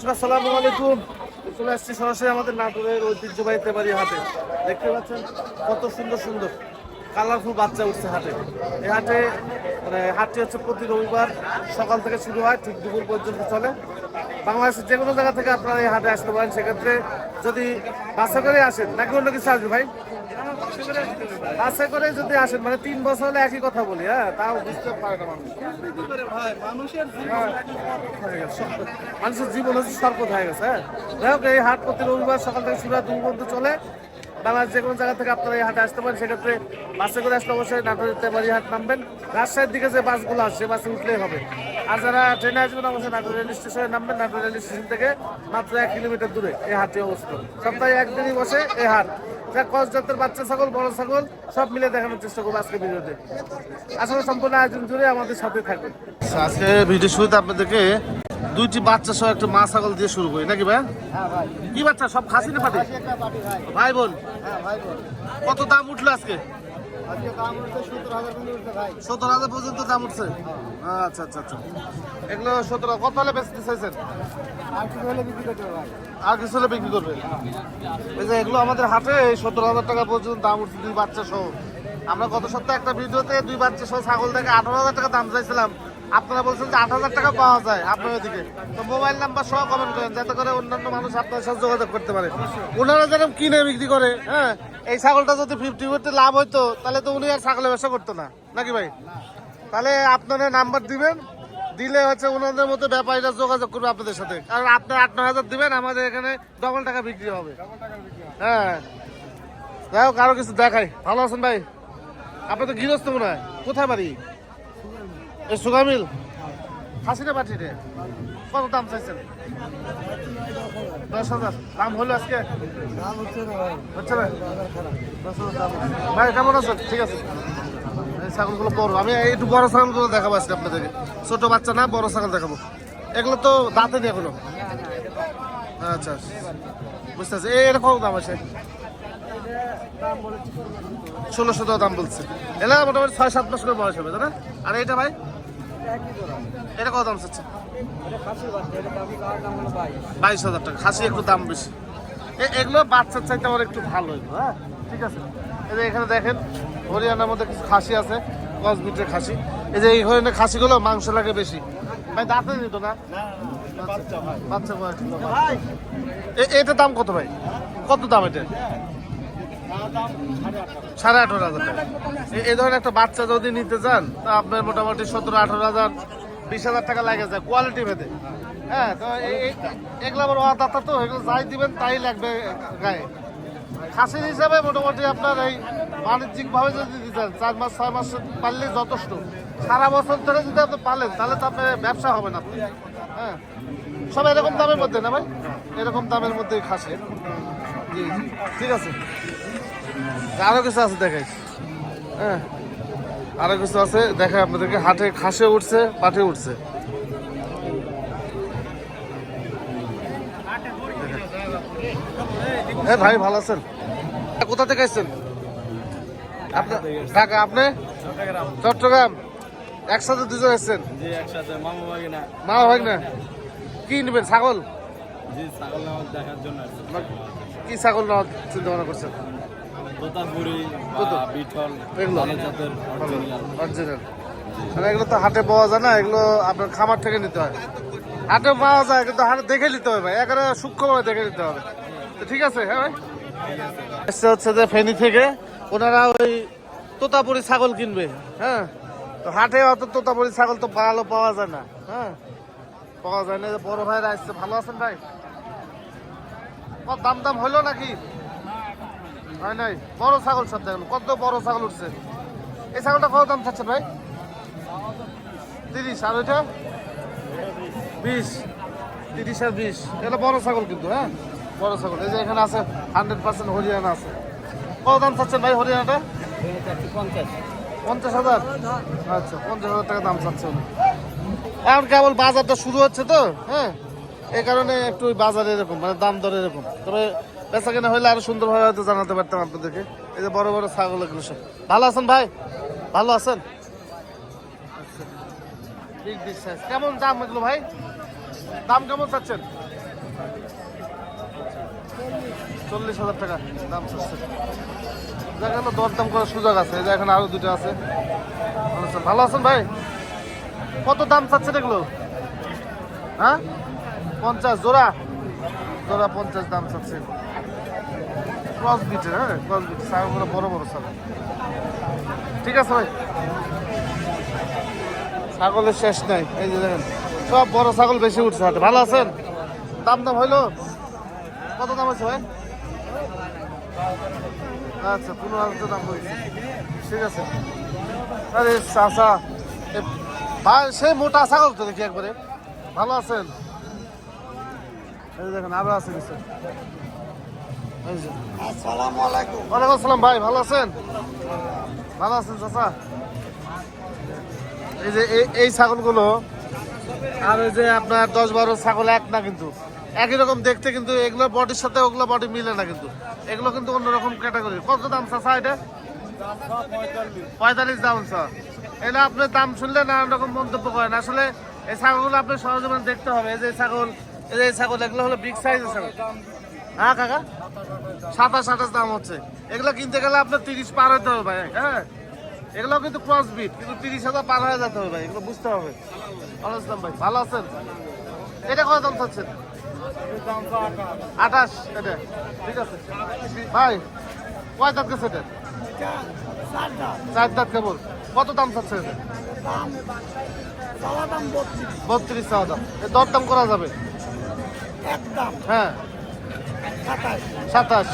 নমস্কার সালাম আলাইকুম। চলে আসছি সরাসরি আমাদের নাটোরের ঐতিহ্যবাহী তেবাড়ি হাটে। দেখতে পাচ্ছেন কত সুন্দর সুন্দর কালারফুল বাচ্চা উঠছে হাটে। এই হাটে মানে হাটটি হচ্ছে প্রতি রবিবার সকাল থেকে শুরু হয়, ঠিক দুপুর পর্যন্ত চলে। বাংলাদেশের যে কোনো জায়গা থেকে আপনারা এই হাটে আসতে পারেন। সেক্ষেত্রে যদি বাসে করে আসেন, নাকি অন্য কিছু আসবে ভাই? বাসে করে যদি আসেন মানে তিন বছর হলে একই কথা বলি হ্যাঁ তাও বুঝতে পারে না মানুষ। মানুষের জীবন হচ্ছে সর্বত হয়ে গেছে হ্যাঁ। যাই হোক, এই হাট প্রতি রবিবার সকাল থেকে হয় দুপুর পর্যন্ত চলে। বাংলাদেশ যে কোনো জায়গা থেকে আপনারা এই হাটে আসতে পারেন, সেক্ষেত্রে বাসে করে আসলে অবশ্যই নাটোরের তেমারি হাট নামবেন। রাজশাহীর দিকে যে বাসগুলো আসছে বাসে উঠলেই হবে। আর যারা ট্রেনে আসবেন অবশ্যই নাটোর রেল স্টেশনে নামবেন। নাটোর রেল স্টেশন থেকে মাত্র এক কিলোমিটার দূরে এই হাটটি অবস্থিত। সপ্তাহে একদিনই বসে এই হাট। যা কসজাতের বাচ্চা ছাগল বড় ছাগল সব মিলে দেখানোর চেষ্টা করব আজকে ভিডিওতে। আসলে সম্পূর্ণ আয়োজন জুড়ে আমাদের সাথে থাকবেন। আজকে ভিডিও শুরুতে আপনাদেরকে দুইটি বাচ্চা সহ একটা মা ছাগল দিয়ে শুরু করি নাকি ভাই? হ্যাঁ ভাই। কি বাচ্চা সব খাসি না পাটি? ভাই। ভাই বোন? হ্যাঁ ভাই বল কত দাম উঠল আজকে? আজকে দাম উঠছে হাজার ভাই। সত্তর হাজার পর্যন্ত দাম উঠছে? আচ্ছা আচ্ছা আচ্ছা। এগুলো সতেরো কত হলে বেচতে চাইছেন? আর কিছু হলে বিক্রি করবে? এই যে এগুলো আমাদের হাটে সত্তর হাজার টাকা পর্যন্ত দাম উঠছে দুই বাচ্চা সহ। আমরা গত সপ্তাহে একটা ভিডিওতে দুই বাচ্চা সহ ছাগল থেকে আঠারো হাজার টাকা দাম চাইছিলাম। আপনারা বলছেন যে আট হাজার টাকা পাওয়া যায় আপনার ওদিকে তো মোবাইল নাম্বার সহ কমেন্ট করেন যাতে করে অন্যান্য মানুষ আপনার সাথে যোগাযোগ করতে পারে। ওনারা যেরকম কিনে বিক্রি করে হ্যাঁ এই ছাগলটা যদি ফিফটি ফিফটি লাভ হইতো তাহলে তো উনি আর ছাগলের ব্যবসা করতো না। নাকি ভাই? তাহলে আপনারা নাম্বার দিবেন দিলে হচ্ছে ওনাদের মতো ব্যাপারীরা যোগাযোগ করবে আপনাদের সাথে। কারণ আপনার আট নয় হাজার দিবেন আমাদের এখানে ডবল টাকা বিক্রি হবে। হ্যাঁ। যাই হোক আরও কিছু দেখাই। ভালো আছেন ভাই? আপনি তো গৃহস্থ মনে হয়। কোথায় বাড়ি? এই সুগামিল। খাসি না পাঠি রে কত দাম চাইছেন? দশ হাজার। দাম হলো আজকে? দাম হচ্ছে না হচ্ছে না? দশ হাজার দাম। ভাই কেমন আছেন? ঠিক আছে। ছাগলগুলো বড়। আমি একটু বড় ছাগলগুলো দেখাবো আজকে আপনাদেরকে। ছোট বাচ্চা না, বড় ছাগল দেখাবো। এগুলো তো দাঁতে নেই এখনও। আচ্ছা বুঝতে পারছি। এই এরকম দাম আছে? ষোলো শত দাম বলছে। এলা মোটামুটি ছয়, সাত মাস করে বয়স হবে, তাই না? আর এটা ভাই? এটা কত দাম চাচ্ছে? বাইশ হাজার টাকা। খাসি একটু দাম বেশি। এগুলো বাচ্চার চাইতে আমার একটু ভালো হ্যাঁ? ঠিক আছে। এখানে দেখেন হরিয়ানার মধ্যে কিছু খাসি আছে দশ মিটার খাসি। এই যে এই ধরনের খাসিগুলো মাংস লাগে বেশি। ভাই দাঁতে নিত না? বাচ্চা বয়স এ- এটার দাম কত ভাই? কত দাম এটা? সাড়ে আঠারো হাজার টাকা। এই ধরনের একটা বাচ্চা যদি নিতে চান তা আপনার মোটামুটি সতেরো আঠারো হাজার বিশ হাজার টাকা লাগে যায় কোয়ালিটি ভেদে। হ্যাঁ তো এগুলো আবার অদাতা তো এগুলো যাই দিবেন তাই লাগবে গায়ে। খাসির হিসাবে মোটামুটি আপনার এই বাণিজ্যিকভাবে যদি দিতেন, চার মাস, ছয় মাস পারলে যথেষ্ট। সারা বছর ধরে যদি আপনি পালেন, তাহলে তো আপনার ব্যবসা হবে না। হ্যাঁ। সব এরকম দামের মধ্যে না ভাই? এরকম দামের মধ্যেই খাসি। ঠিক আছে। আরও কিছু আছে দেখাই। হ্যাঁ। আরও কিছু আছে, দেখাই আপনাদেরকে। হাটে খাসে উঠছে পাঠে উঠছে। হ্যাঁ ভাই ভালো আছেন? কোথা থেকে এসছেন ঢাকা আপনি? চট্টগ্রাম। একসাথে দুজন এসছেন মা হয় না? কি নেবেন ছাগল? কি ছাগল নেওয়ার চিন্তা ভাবনা করছেন এগুলো? মানে এগুলো তো হাটে পাওয়া যায় না এগুলো আপনার খামার থেকে নিতে হয়। হাটে পাওয়া যায় কিন্তু হাটে দেখে নিতে হবে ভাই একেবারে সূক্ষ্মভাবে দেখে নিতে হবে। ঠিক আছে হ্যাঁ ভাই। এসছে হচ্ছে যে ফেনী থেকে, ওনারা ওই তোতাপুরি ছাগল কিনবে হ্যাঁ? তো হাটে অত তোতাপুরি ছাগল তো ভালো পাওয়া যায় না হ্যাঁ? পাওয়া যায় না বড় ভাইরা আসছে ভালো আছেন ভাই? দাম দাম হইল নাকি? হয় নাই, বড় ছাগল সব দেখুন কত বড় ছাগল উঠছে। এই ছাগলটা কত দাম চাচ্ছেন ভাই? তিরিশ, আর ওইটা? বিশ। তিরিশ আর বিশ, এটা বড় ছাগল কিন্তু হ্যাঁ? বড় ছাগল। এই যে এখানে আছে হান্ড্রেড পার্সেন্ট হরিয়ানা আছে। কত দাম চাচ্ছেন ভাই হরিয়ানাটা? পঞ্চাশ হাজার? আচ্ছা পঞ্চাশ হাজার টাকা দাম চাচ্ছে উনি। এখন কেবল বাজারটা শুরু হচ্ছে তো হ্যাঁ? এই কারণে একটু বাজারে এরকম মানে দাম দর এরকম। তবে বেচা কেনা হইলে আরও সুন্দরভাবে হয়তো জানাতে পারতাম আপনাদেরকে। এই যে বড় বড় ছাগল এগুলো সব। ভালো আছেন ভাই? ভালো আছেন? আচ্ছা। কেমন দাম এগুলো ভাই? দাম কেমন চাচ্ছেন? চল্লিশ হাজার টাকা দাম চাচ্ছেন দেখেন তো দরদাম করার সুযোগ আছে। এই যে এখানে আরও দুটো আছে। ভালো আছেন? ভাই? কত দাম চাচ্ছেন এগুলো? হ্যাঁ? পঞ্চাশ, জোড়া? জোড়া পঞ্চাশ দাম চাচ্ছে। ক্রস বিটের হ্যাঁ? Cross beat. ছাগলগুলো বড় বড় ছাগল ঠিক আছে ভাই? ছাগলের শেষ নাই। এই যে দেখেন, সব বড় ছাগল বেশি উঠছে হাতে ভালো আছেন? দাম দাম হইল? কত দাম আছে ভাই? আচ্ছা পনেরো হাজার দাম হয়েছে ঠিক আছে। আরে চাষা ভাই সে মোটা ছাগল তো দেখি একবারে। ভালো আছেন? এই দেখেন আরও আছে কিছু। ওয়ালাইকুম আসসালাম ভাই ভালো আছেন? ভালো আছেন চাচা? এই যে এই- এই ছাগলগুলো আর ওই যে আপনার দশ বারো ছাগল এক না কিন্তু। একই রকম দেখতে, কিন্তু এগুলো বডির সাথে ওগুলো বডি মিলে না কিন্তু। এগুলো কিন্তু অন্যরকম ক্যাটাগরি কত দাম চাচা এটা? পঁয়তাল্লিশ দাম স্যার এগুলো আপনি দাম শুনলে নানান রকম মন্তব্য করেন। আসলে এই ছাগলগুলো আপনি সরজমান দেখতে হবে। এই যে ছাগল, এই যে ছাগল, এগুলো হলো বিগ সাইজের ছাগল। হ্যাঁ কাকা? সাতাশ, আঠাশ দাম হচ্ছে। এগুলো কিনতে গেলে আপনার তিরিশ পার হতে হবে ভাই হ্যাঁ? এগুলো কিন্তু ক্রস বিট কিন্তু তিরিশ হাজার পার হয়ে যেতে হবে ভাই, এগুলো বুঝতে হবে। ভালো আসলাম ভাই, ভালো আছেন? এটা কত দাম চাচ্ছেন? আঠাশ, এটা। ঠিক আছে। ভাই, কয় দাঁত গেছে এটা? চার দাঁত কেবল। কত দাম চাচ্ছে বত্রিশ টাকা দাম। এ দর দাম করা যাবে? হ্যাঁ। সাতাশ।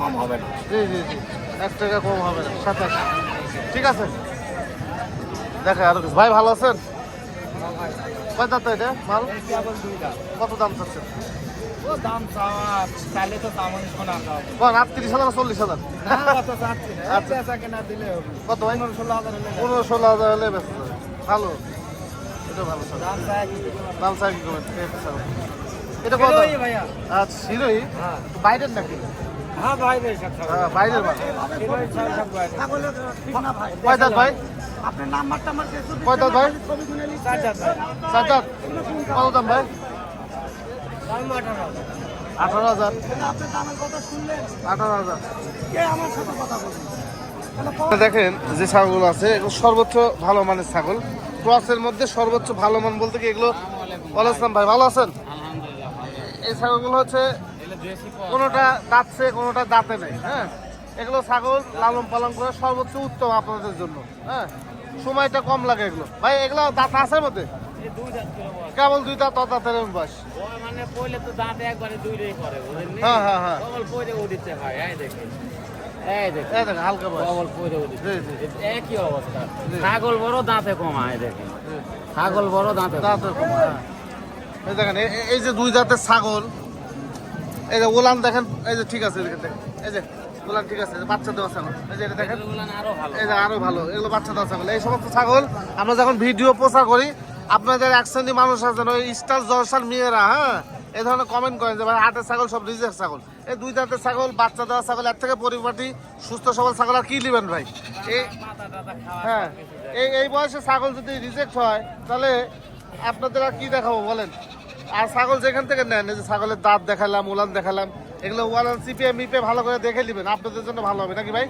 কম হবে না জি জি জি। এক টাকা কম হবে না। সাতাশ। ঠিক আছে। দেখে, আরও ভাই, ভালো আছেন? কয় দাঁত এটা? মাল? কত দাম চাচ্ছেন? দাম চাওয়া চাইলে তো তেমন শোনা যাবে আটত্রিশ হাজার চল্লিশ হাজার? কত আচ্ছা। কেনা দিলে হবে। কত পনেরো ষোলো হাজার হলে হলে বেশ ভালো। এটা ভালো দাম চাই কি দাম করবেন? এটা কত? আচ্ছা শিরোই? হ্যাঁ। বাইরের নাকি? হ্যাঁ হ্যাঁ, বাইরের। কয় দাঁত ভাই? আপনার কয় দাঁত ভাই? চার দাঁত ভাই। চার দাঁত কত দাম ভাই? আঠারো আঠারো হাজার আপনি দামের কথা শুনলেন? আঠারো হাজার। কে আমার সাথে কথা বলবেন দেখেন যে ছাগলগুলো আছে এগুলো সর্বোচ্চ ভালো মানের ছাগল। ক্রসের মধ্যে সর্বোচ্চ ভালো মান বলতে কি এগুলো? ওয়ালাইকুম ভাই ভালো আছেন? এই ছাগলগুলো হচ্ছে কোনোটা দাঁতছে কোনোটা দাঁতে নেই হ্যাঁ? এগুলো ছাগল লালন পালন করে সর্বোচ্চ উত্তম আপনাদের জন্য। হ্যাঁ? সময়টা কম লাগে এগুলো। ভাই এগুলো দাঁত আছে মধ্যে? কেবল দুই দাঁত দাঁতের মানে তো দাঁত একবারে করে হ্যাঁ হ্যাঁ হ্যাঁ। কবল এই দেখে এই দেখে এই দেখেন হালকা বয়স। কবল একই অবস্থা। ছাগল বড় দাঁতে। ছাগল বড় দাঁতে কম, হ্যাঁ। এই দেখেন এই যে দুই দাঁতের ছাগল এই যে ওলান দেখেন এই যে ঠিক আছে এই যে। ওলান ঠিক আছে বাচ্চা দেওয়া ছাগল। এই যে এটা দেখেন। এই যে আরও ভালো এগুলো বাচ্চা দেওয়া ছাগল। এই সমস্ত ছাগল আমরা যখন ভিডিও প্রচার করি আপনাদের এক মানুষ আছেন ওই স্টার জলসার মেয়েরা হ্যাঁ? এই ধরনের কমেন্ট করেন যে ভাই হাটের ছাগল সব রিজেক্ট ছাগল। এই দুই দাঁতের ছাগল বাচ্চা দেওয়া ছাগল এর থেকে পরিপাটি সুস্থ সবল ছাগল আর কি নেবেন ভাই? এই হ্যাঁ এই এই বয়সে ছাগল যদি রিজেক্ট হয় তাহলে আপনাদের আর কি দেখাবো বলেন? আর ছাগল যেখান থেকে নেন এই যে ছাগলের দাঁত দেখালাম উলান দেখালাম এগুলো ওয়ালান চিপিয়ে মিপে ভালো করে দেখে নেবেন। আপনাদের জন্য ভালো হবে নাকি ভাই?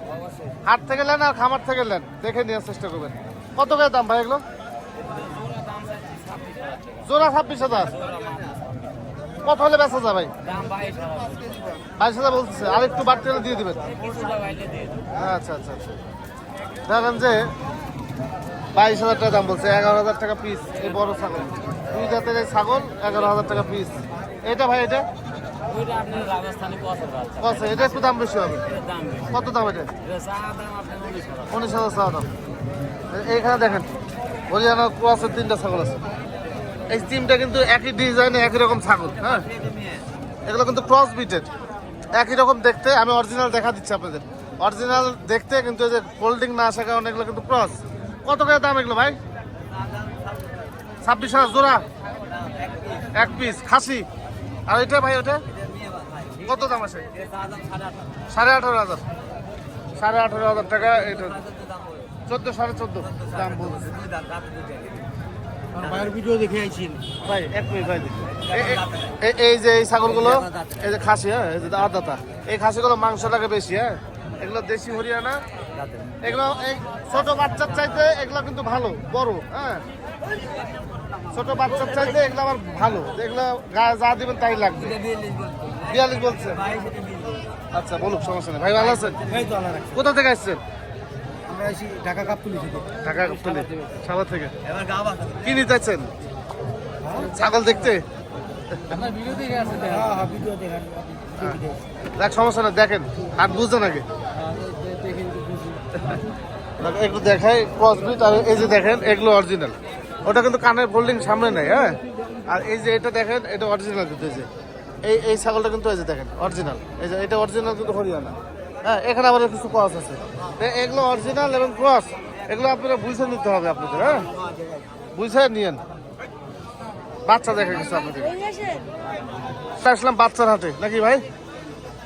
হাট থেকে নেন আর খামার থেকে নেন দেখে নেওয়ার চেষ্টা করবেন। কত করে দাম ভাই এগুলো? জোড়া ছাব্বিশ হাজার। কত হলে বেচা যায় ভাই? বাইশ হাজার। বলতেছে আর একটু বাড়তি হলে দিয়ে দিবেন। আচ্ছা আচ্ছা আচ্ছা। দেখেন যে বাইশ হাজার টাকা দাম বলছে এগারো হাজার টাকা পিস এই বড় ছাগল। দুই জাতের এই ছাগল এগারো হাজার টাকা পিস এটা ভাই এটা? একটু দাম বেশি হবে। কত দাম এটা? উনিশ হাজার। দাম। এইখানে দেখেন হরিয়ানা ক্রসের তিনটা ছাগল আছে। এই কিন্তু একই ডিজাইনে একই রকম ছাগল হ্যাঁ? এগুলো কিন্তু ক্রস বিটেড একই রকম দেখতে আমি অরিজিনাল দেখা দিচ্ছি আপনাদের। অরিজিনাল দেখতে কিন্তু এই যে হোল্ডিং না আসার কারণে এগুলো কিন্তু ক্রস কত করে দাম এগুলো ভাই? ছাব্বিশ হাজার জোড়া? এক পিস খাসি। আর এটা ভাই ওটা? কত দাম আছে? সাড়ে আঠারো হাজার। সাড়ে আঠারো হাজার টাকা এটা। চোদ্দ সাড়ে চোদ্দ। দাম বলছে। ভাইয়ের ভিডিও দেখে আইছি ভাই এক মিনিট ভাই এই যে এই ছাগলগুলো এই যে খাসি হ্যাঁ এই যে আদাতা এই খাসিগুলো মাংসটাকে বেশি হ্যাঁ? এগুলো দেশি হরিয়ানা। এগুলো এই ছোট বাচ্চার চাইতে এগুলো কিন্তু ভালো বড় হ্যাঁ। ছোট বাচ্চার চাইতে এগুলো আবার ভালো। এগুলো গায়ে যা দিবেন তাই লাগবে। বিয়াল্লিশ বলছে। আচ্ছা বলুক সমস্যা নেই। ভাই ভালো আছেন? কোথা থেকে আসছেন? ঢাকা থেকে। ঢাকা থেকে। এবার গা বাসা ছাগল দেখতে? ভিডিও দেখে আসছে হ্যাঁ হ্যাঁ ভিডিও দেখে দেখ সমস্যা না দেখেন। হাত বুঝছেন আগে। দেখেন, একটু দেখাই ক্রসবিট আর এই যে দেখেন, এগুলো অরিজিনাল ওটা কিন্তু কানের ফোল্ডিং সামনে নেই হ্যাঁ? আর এই যে এটা দেখেন, এটা অরিজিনাল কিন্তু এই যে। এই এই ছাগলটা কিন্তু এই যে দেখেন অরিজিনাল এই যে, এটা অরিজিনাল কিন্তু হরিয়ানা। হ্যাঁ এখানে আবার কিছু ক্রস আছে। এগুলো অরিজিনাল এবং ক্রস এগুলো আপনারা বুঝে নিতে হবে আপনাদের হ্যাঁ? বুঝে নিয়েন। বাচ্চা দেখা গেছে আপনাদের। আসলাম বাচ্চার হাটে। নাকি ভাই?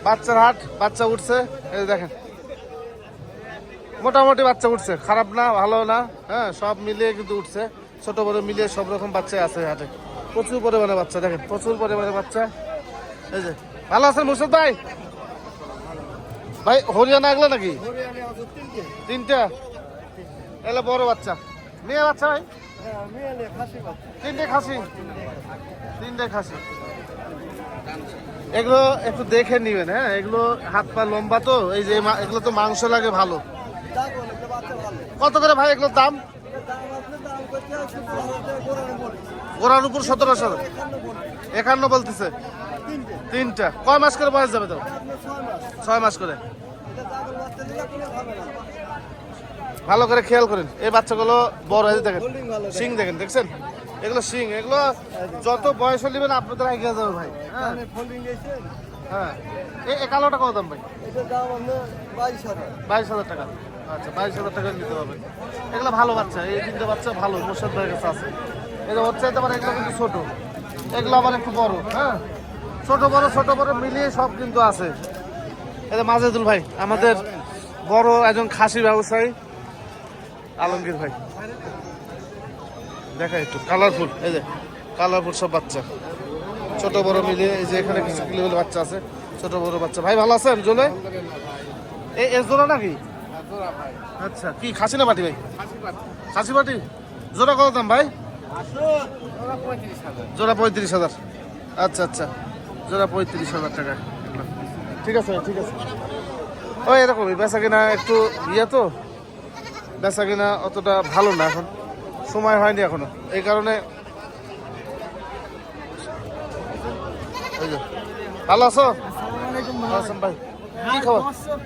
বাচ্চার হাট, বাচ্চা উঠছে। এই দেখেন। মোটামুটি বাচ্চা উঠছে। খারাপ না, ভালো না হ্যাঁ সব মিলিয়ে কিন্তু উঠছে। ছোট, বড় মিলিয়ে সব রকম বাচ্চা আছে হাটে। প্রচুর পরিমাণে বাচ্চা, দেখেন, প্রচুর পরিমাণে বাচ্চা। এই যে, ভালো আছেন মুর্শিদ ভাই? ভাই, হরিয়ানা এগুলো নাকি? তিনটা? এগুলো বড় বাচ্চা। মেয়ে বাচ্চা ভাই? তিনটে খাসি। তিনটে খাসি। এগুলো একটু দেখে নিবেন হ্যাঁ? এগুলো হাত পা লম্বা তো, এই যে এগুলো তো মাংস লাগে ভালো। কত করে ভাই এগুলোর দাম? গোড়ার উপর সতেরোশো একান্ন বলতেছে। তিনটা। কয় মাস করে বয়স যাবে তো ছয় মাস করে। ভালো করে খেয়াল করেন। এই বাচ্চাগুলো বড় হয়ে দেখেন। সিং দেখেন দেখছেন? এগুলো সিং এগুলো যত বয়স হলে নেবেন আপনাদের এগিয়ে যাবে ভাই। হ্যাঁ। হ্যাঁ। এ- এ কালোটা কত দাম ভাই? বাইশ হাজার টাকা। আচ্ছা বাইশ হাজার টাকা নিতে হবে। এগুলো ভালো বাচ্চা, এই তিনটে বাচ্চা ভালো, মোর্শেদ ভাইয়ের কাছে আছে। এটা হচ্ছে আবার এগুলো কিন্তু ছোট। এগুলো আবার একটু বড় হ্যাঁ? ছোট বড় ছোট বড়, মিলিয়ে সব কিন্তু আছে। এটা মাজেদুল ভাই, আমাদের বড় একজন খাসি ব্যবসায়ী, আলমগীর ভাই। দেখা একটু, কালারফুল, এই যে, কালারফুল সব বাচ্চা। ছোট বড় মিলিয়ে, এই যে এখানে কিছু কিলো বাচ্চা আছে, ছোট বড় বাচ্চা। ভাই, ভালো আছেন জোলে এই এর জোড়া নাকি? আচ্ছা কি খাসি না বাটি ভাই? খাসি বাটি। জোড়া কত দাম ভাই? জোড়া পঁয়ত্রিশ হাজার। আচ্ছা আচ্ছা জোড়া পঁয়ত্রিশ হাজার টাকা। ঠিক আছে ঠিক আছে। ওই এরকমই বেচা কিনা একটু ইয়ে তো? বেচা কিনা অতটা ভালো না এখন। সময় হয়নি এখনও। এই কারণে ভালো আছো? ভাই। কি খবর?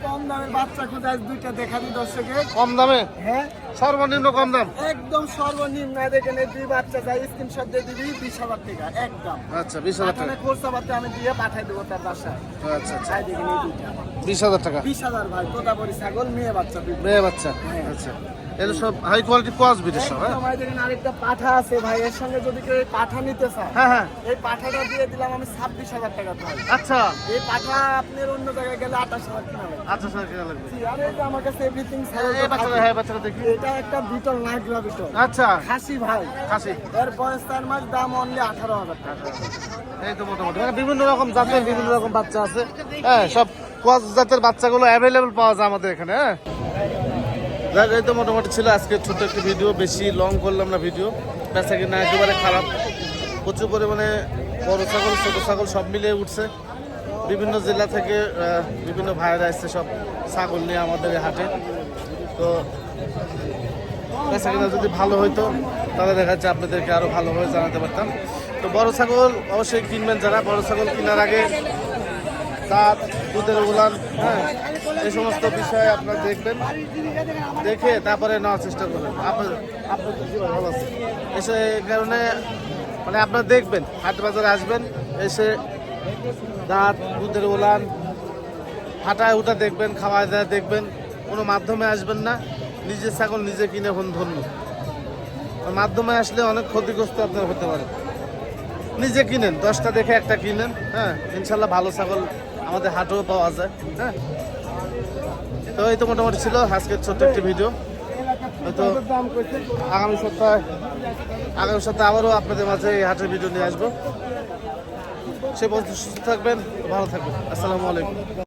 কম দামের বাচ্চা খুঁজে দুইটা দেখা দিই দর্শকে। কম দামে? হ্যাঁ। সর্বনিম্ন কম দাম? একদম সর্বনিম্ন দেখেন দুই বাচ্চা যাই স্ক্রিনশট দিয়ে দিবি বিশ হাজার টাকা একদম। আচ্ছা বিশ হাজার টাকা। খরচা আমি দিয়ে পাঠাই দেবো তার বাসায়। আচ্ছা আচ্ছা। চাই দেখেন এই দুইটা। বিশ হাজার টাকা। বিশ হাজার ভাই তোতাপুরি ছাগল মেয়ে বাচ্চা মেয়ে বাচ্চা আচ্ছা। এটা সব হাই কোয়ালিটি কোয়াস বিটের সব হ্যাঁ? ভাই দেখেন আরেকটা পাঠা আছে ভাই এর সঙ্গে যদি কেউ পাঠা নিতে চায় হ্যাঁ হ্যাঁ। এই পাঠাটা দিয়ে দিলাম আমি ছাব্বিশ হাজার টাকা ভাই। আচ্ছা। এই পাঠা আপনার অন্য জায়গায় গেলে আঠাশ হাজার কিনা লাগবে। আচ্ছা স্যার কেনা লাগবে। আর এই যে আমার কাছে এভরিথিং এই বাচ্চাটা হ্যাঁ বাচ্চাটা দেখি। এটা একটা বিটল নাইগ্রা বিটল আচ্ছা। খাসি ভাই। খাসি। এর বয়স চার মাস দাম অনলি আঠারো হাজার টাকা। এই তো মোটামুটি। মানে বিভিন্ন রকম জাতের বিভিন্ন রকম বাচ্চা আছে। হ্যাঁ সব কোয়াস জাতের বাচ্চাগুলো অ্যাভেলেবল পাওয়া যায় আমাদের এখানে হ্যাঁ? এই তো মোটামুটি ছিল আজকে ছোট একটি ভিডিও বেশি লং করলাম না ভিডিও বেচা কিনা একেবারে খারাপ। প্রচুর পরিমাণে বড় ছাগল, ছোট ছাগল সব মিলিয়ে উঠছে। বিভিন্ন জেলা থেকে বিভিন্ন ভাইরা এসছে সব ছাগল নিয়ে আমাদের হাটে। তো বেচা কিনা যদি ভালো হইতো, তাহলে দেখা যাচ্ছে আপনাদেরকে আরও ভালোভাবে জানাতে পারতাম। তো বড় ছাগল অবশ্যই কিনবেন যারা। বড় ছাগল কেনার আগে দাঁত দুধের উলান হ্যাঁ এই সমস্ত বিষয়ে আপনারা দেখবেন। দেখে তারপরে নেওয়ার চেষ্টা করবেন। আপনার আপনার ভালো আছে। এসে কারণে মানে আপনারা দেখবেন, হাট বাজারে আসবেন, এসে দাঁত, দুধের উলান, হাঁটায় উঠা দেখবেন খাওয়া দাওয়া দেখবেন, কোনো মাধ্যমে আসবেন না। নিজের ছাগল নিজে কিনে হন ধন্য। মাধ্যমে আসলে অনেক ক্ষতিগ্রস্ত আপনার হতে পারে। নিজে কিনেন, দশটা দেখে একটা কিনেন হ্যাঁ ইনশাল্লাহ ভালো ছাগল আমাদের হাটও পাওয়া যায় হ্যাঁ? তো এই তো মোটামুটি ছিল আজকের ছোট্ট একটি ভিডিও। হয়তো আগামী সপ্তাহে আগামী সপ্তাহে আবারও আপনাদের মাঝে এই হাটের ভিডিও নিয়ে আসব। সে পর্যন্ত সুস্থ থাকবেন, ভালো থাকবেন। আসসালামু আলাইকুম।